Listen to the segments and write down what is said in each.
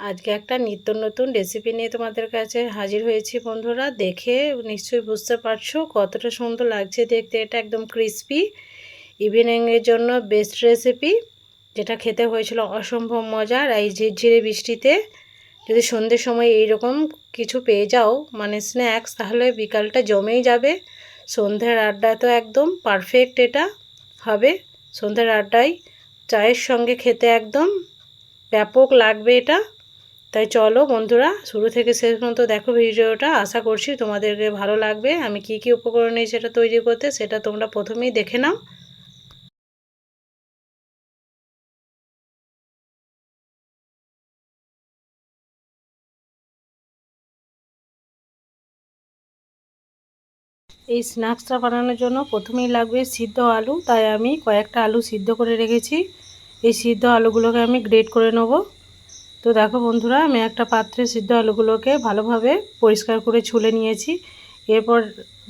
আজকে একটা নিত্য নতুন রেসিপি নিয়ে তোমাদের কাছে হাজির হয়েছি বন্ধুরা। দেখে নিশ্চয়ই বুঝতে পারছ কতটা সুন্দর লাগছে দেখতে। এটা একদম ক্রিসপি ইভিনিংয়ের জন্য বেস্ট রেসিপি যেটা খেতে হয়েছিল অসম্ভব মজার এই ঝিরঝিরে বৃষ্টিতে যদি সন্ধ্যের সময় এইরকম কিছু পেয়ে যাও মানে স্ন্যাক্স তাহলে বিকালটা জমেই যাবে। সন্ধ্যের আড্ডা তো একদম পারফেক্ট এটা হবে। সন্ধ্যের আড্ডায় চায়ের সঙ্গে খেতে একদম ব্যাপক লাগবে এটা। তাই চলো বন্ধুরা, শুরু থেকে শেষ পর্যন্ত দেখো ভিডিওটা। আশা করছি তোমাদেরকে ভালো লাগবে। আমি কি কি উপকরণ নিই সেটা তৈরি করতে, সেটা তোমরা প্রথমেই দেখে নাও। এই স্ন্যাক্সটা বানানোর জন্য প্রথমেই লাগবে সিদ্ধ আলু। তাই আমি কয়েকটা আলু সিদ্ধ করে রেখেছি। এই সিদ্ধ আলুগুলোকে আমি গ্রেট করে নেব। তো দেখো বন্ধুরা, আমি একটা পাত্রে সিদ্ধ আলুগুলোকে ভালোভাবে পরিষ্কার করে ছুলে নিয়েছি। এরপর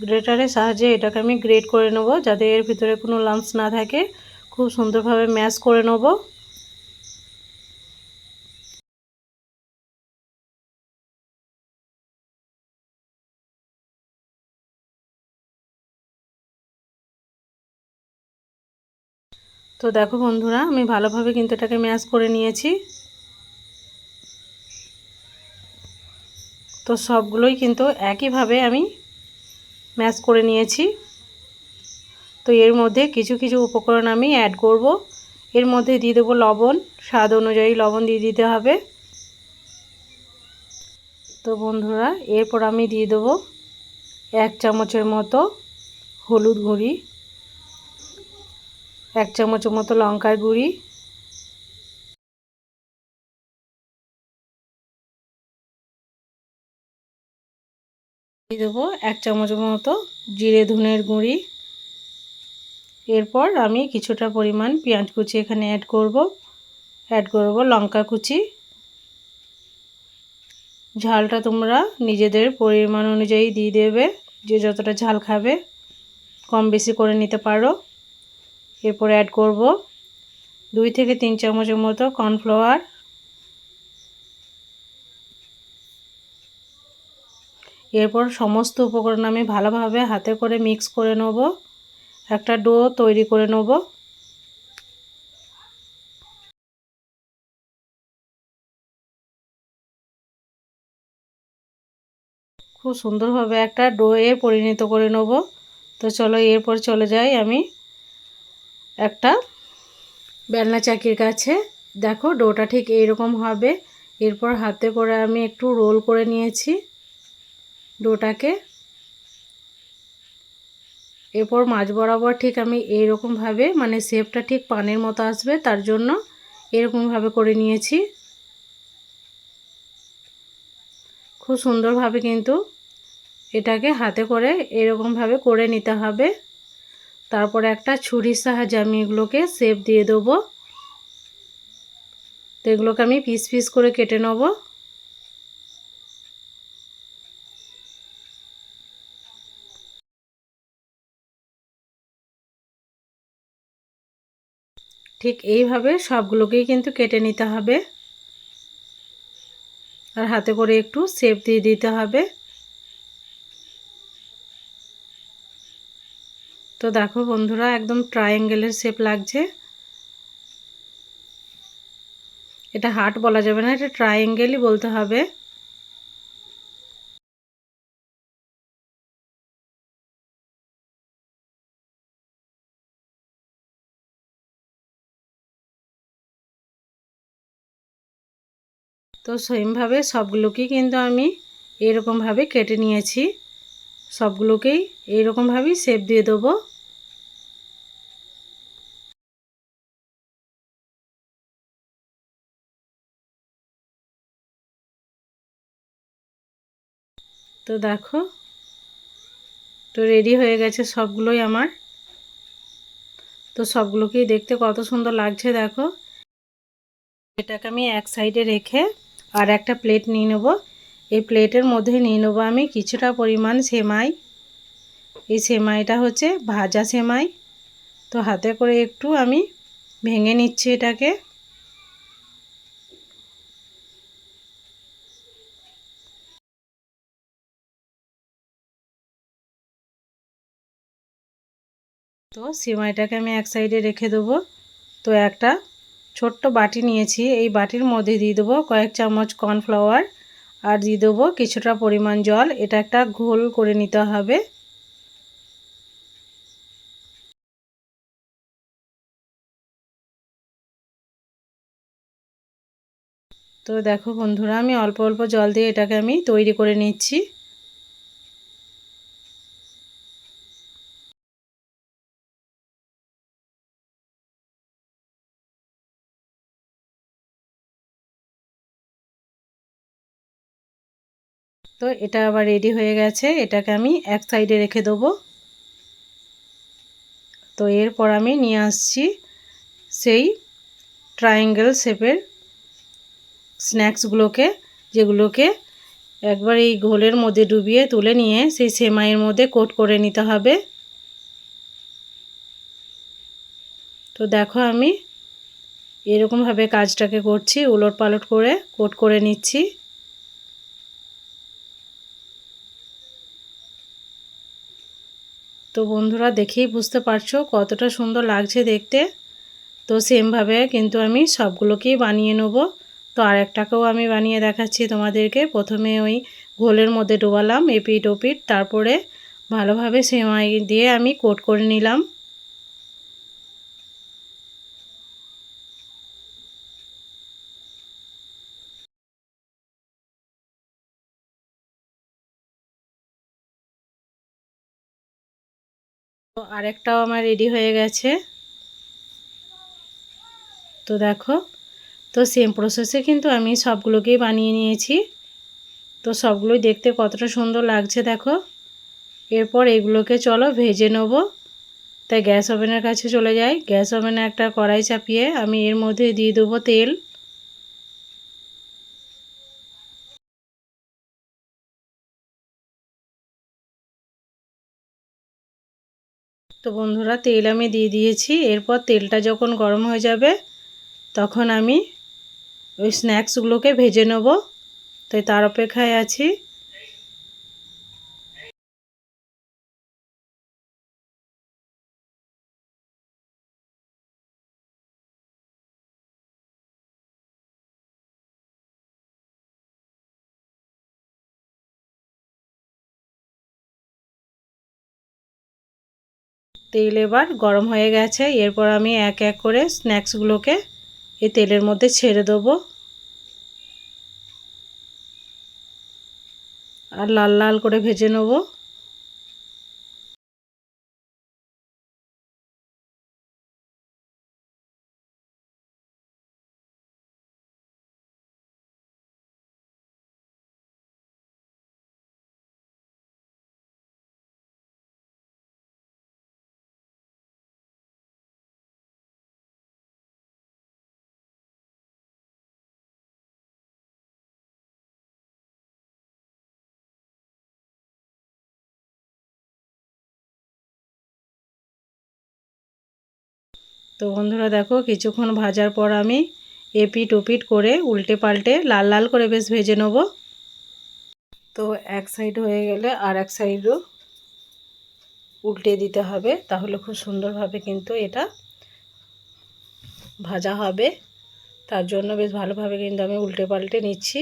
গ্রেটারের সাহায্যে এটাকে আমি গ্রেট করে নেব, যাতে এর ভিতরে কোনো লাঞ্চ না থাকে। খুব সুন্দরভাবে ম্যাশ করে নেব। তো দেখো বন্ধুরা, আমি ভালোভাবে কিন্তু এটাকে ম্যাশ করে নিয়েছি। তো সবগুলোই কিন্তু একইভাবে আমি ম্যাশ করে নিয়েছি। তো এর মধ্যে কিছু কিছু উপকরণ আমি অ্যাড করব। এর মধ্যে দিয়ে দেবো লবণ, স্বাদ অনুযায়ী লবণ দিয়ে দিতে হবে। তো বন্ধুরা, এরপর আমি দিয়ে দেবো এক চামচের মতো হলুদ গুঁড়ি, এক চামচের মতো লঙ্কার গুঁড়ি দিয়ে দেবো এক চামচের মতো জিরে, ধনের গুঁড়ি। এরপর আমি কিছুটা পরিমাণ পেঁয়াজ কুচি এখানে অ্যাড করব। অ্যাড করব লঙ্কা কুচি। ঝালটা তোমরা নিজেদের পরিমাণ অনুযায়ী দিয়ে দেবে, যে যতটা ঝাল খাবে, কম বেশি করে নিতে পারো। এরপর অ্যাড করব দুই থেকে তিন চামচের মতো কর্নফ্লাওয়ার এরপর সমস্ত উপকরণ আমি ভালোভাবে হাতে করে মিক্স করে নেব। একটা ডো তৈরি করে নেব। খুব সুন্দরভাবে একটা ডোয়ে পরিণত করে নেব। তো চলো এরপর চলে যাই আমি একটা বেলনা চাকির কাছে। দেখো ডোটা ঠিক এইরকম হবে। এরপর হাতে করে আমি একটু রোল করে নিয়েছি। ডোটাকে। এরপর মাছ বরাবর ঠিক আমি এইরকমভাবে মানে শেপটা ঠিক পানের মতো আসবে, তার জন্য এরকমভাবে করে নিয়েছি। খুব সুন্দরভাবে কিন্তু এটাকে হাতে করে এরকমভাবে করে নিতে হবে। তারপরে একটা ছুরির সাহায্যে আমি এগুলোকে শেপ দিয়ে দেবো। তো এগুলোকে আমি পিস পিস করে কেটে নেব। ঠিক এইভাবে সবগুলোকেই কিন্তু কেটে নিতে হবে। আর হাতে করে একটু শেপ দিয়ে দিতে হবে। তো দেখো বন্ধুরা, একদম ট্রায়াঙ্গেলের শেপ লাগছে। এটা হার্ট বলা যাবে না, এটা ট্রায়াঙ্গেলই বলতে হবে। তো সেমভাবে সবগুলোকেই কিন্তু আমি এরকমভাবে কেটে নিয়েছি। সবগুলোকেই এইরকমভাবেই শেপ দিয়ে দেবো। তো দেখো, তো রেডি হয়ে গেছে সবগুলোই আমার। তো সবগুলোকেই দেখতে কত সুন্দর লাগছে, দেখো। এটাকে আমি এক সাইডে রেখে আর একটা প্লেট নিয়ে নেব। এই প্লেটের মধ্যে নিয়ে নেব আমি কিছুটা পরিমাণ সেমাই। এই সেমাইটা হচ্ছে ভাজা সেমাই। তো হাতে করে একটু আমি ভেঙে নিচ্ছি এটাকে। তো সেমাইটাকে আমি এক সাইডে রেখে দেবো। তো একটা ছোট্ট বাটি নিয়েছি। এই বাটির মধ্যে দিয়ে দেবো কয়েক চামচ কর্নফ্লাওয়ার আর দিয়ে দেবো কিছুটা পরিমাণ জল। এটা একটা ঘোল করে নিতে হবে। তো দেখো বন্ধুরা, আমি অল্প অল্প জল দিয়ে এটাকে আমি তৈরি করে নিচ্ছি। তো এটা আবার রেডি হয়ে গেছে। এটাকে আমি এক সাইডে রেখে দেবো। তো এরপর আমি নিয়ে আসছি সেই ট্রায়াঙ্গেল শেপের স্ন্যাক্সগুলোকে যেগুলোকে একবার এই ঘোলের মধ্যে ডুবিয়ে তুলে নিয়ে সেই সেমাইয়ের মধ্যে কোট করে নিতে হবে। তো দেখো আমি এরকমভাবে কাজটাকে করছি উলট পালট করে কোট করে নিচ্ছি। তো বন্ধুরা দেখেই বুঝতে পারছ কতটা সুন্দর লাগছে দেখতে। তো সেমভাবে কিন্তু আমি সবগুলোকেই বানিয়ে নেব। তো আর একটাকেও আমি বানিয়ে দেখাচ্ছি তোমাদেরকে। প্রথমে ওই ঘোলের মধ্যে ডোবালাম এপিট ওপিট তারপরে ভালোভাবে সেমাই দিয়ে আমি কোট করে নিলাম তো আরেকটাও আমার রেডি হয়ে গেছে। তো দেখো, তো সেম প্রসেসে কিন্তু আমি সবগুলোকেই বানিয়ে নিয়েছি। তো সবগুলোই দেখতে কতটা সুন্দর লাগছে দেখো। এরপর এগুলোকে চলো ভেজে নেব। তাই গ্যাস ওভেনের কাছে চলে যাই। গ্যাস ওভেনে একটা কড়াই চাপিয়ে আমি এর মধ্যে দিয়ে দেবো তেল। তো বন্ধুরা, তেল আমি দিয়ে দিয়েছি। এরপর তেলটা যখন গরম হয়ে যাবে, তখন আমি ওই স্ন্যাক্সগুলোকে ভেজে নেব। তাই তার অপেক্ষায় আছি। তেল এবার গরম হয়ে গেছে। এরপর আমি এক এক করে স্ন্যাক্সগুলোকে এই তেলের মধ্যে ছেড়ে দেবো। আর লাল লাল করে ভেজে নেব। তো বন্ধুরা দেখো, কিছুক্ষণ ভাজার পর আমি এপিট ওপিট করে উল্টে পাল্টে লাল লাল করে বেশ ভেজে নেব। তো এক সাইড হয়ে গেলে আর এক সাইডও উল্টে দিতে হবে, তাহলে খুব সুন্দরভাবে কিন্তু এটা ভাজা হবে। তার জন্য বেশ ভালোভাবে কিন্তু আমি উল্টে পাল্টে নিচ্ছি।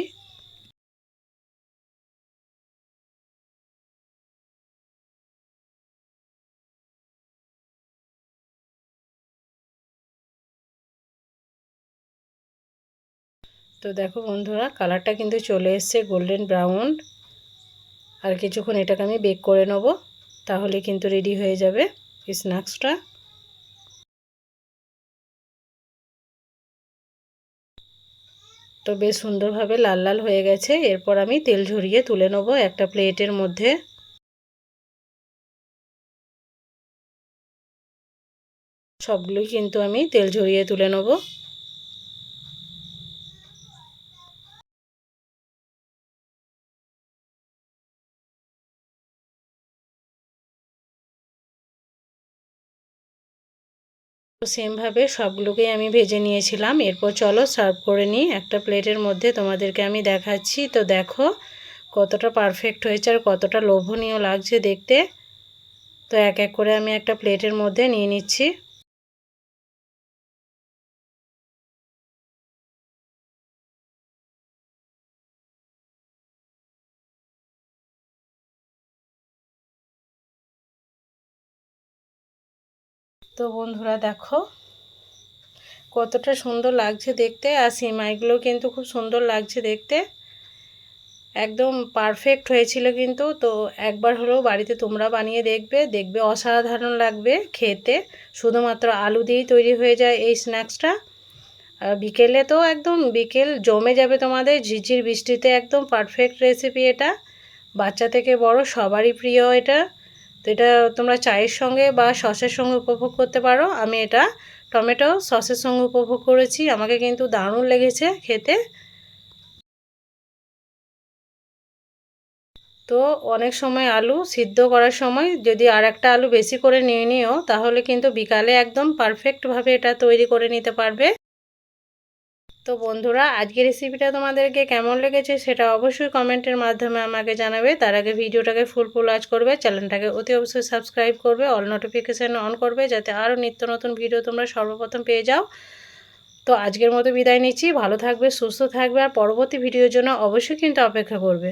তো দেখো বন্ধুরা, কালারটা কিন্তু চলে এসছে গোল্ডেন ব্রাউন। আর কিছুক্ষণ এটাকে আমি বেক করে নেব, তাহলে কিন্তু রেডি হয়ে যাবে স্ন্যাক্সটা। তো বেশ সুন্দরভাবে লাল লাল হয়ে গেছে, এরপর আমি তেল ঝরিয়ে তুলে নেব একটা প্লেটের মধ্যে। সবগুলোই কিন্তু আমি তেল ঝরিয়ে তুলে নেব। সেমভাবে সবগুলোকেই আমি ভেজে নিয়েছিলাম। এরপর চলো সার্ভ করে নিই। একটা প্লেটের মধ্যে তোমাদেরকে আমি দেখাচ্ছি। তো দেখো কতটা পারফেক্ট হয়েছে আর কতটা লোভনীয় লাগছে দেখতে। তো এক এক করে আমি একটা প্লেটের মধ্যে নিয়ে নিচ্ছি। তো বন্ধুরা দেখো, কতটা সুন্দর লাগছে দেখতে। আর সিমাইগুলো কিন্তু খুব সুন্দর লাগছে দেখতে। একদম পারফেক্ট হয়েছিল কিন্তু, তো একবার হলেও বাড়িতে তোমরা বানিয়ে দেখবে। দেখবে অসাধারণ লাগবে খেতে। শুধুমাত্র আলু দিয়েই তৈরি হয়ে যায় এই স্ন্যাক্সটা। আর বিকেলে তো একদম, বিকেল জমে যাবে তোমাদের। ঝিঝির বৃষ্টিতে একদম পারফেক্ট রেসিপি এটা। বাচ্চা থেকে বড় সবারই প্রিয় এটা। এটা তোমরা চায়ের সঙ্গে বা সসের সঙ্গে উপভোগ করতে পারো। আমি এটা টমেটো সসের সঙ্গে উপভোগ করেছি। আমাকে কিন্তু দারুণ লেগেছে খেতে। তো অনেক সময় আলু সিদ্ধ করার সময় যদি আর একটা আলু বেশি করে নিয়ে নিও, তাহলে কিন্তু বিকালে একদম পারফেক্টভাবে এটা তৈরি করে নিতে পারবে। তো বন্ধুরা আজকে রেসিপিটা তোমাদেরকে কেমন লেগেছে সেটা অবশ্যই কমেন্টের মাধ্যমে আমাকে জানাবে। তার আগে ভিডিওটাকে ফুল ফুল আজ করবে চ্যানেলটাকে অতি অবশ্যই সাবস্ক্রাইব করবে অল নোটিফিকেশান অন করবে, যাতে আরও নিত্য নতুন ভিডিও তোমরা সর্বপ্রথম পেয়ে যাও। তো আজকের মতো বিদায় নিচ্ছি। ভালো থাকবে, সুস্থ থাকবে, আর পরবর্তী ভিডিওর জন্য অবশ্যই কিন্তু অপেক্ষা করবে।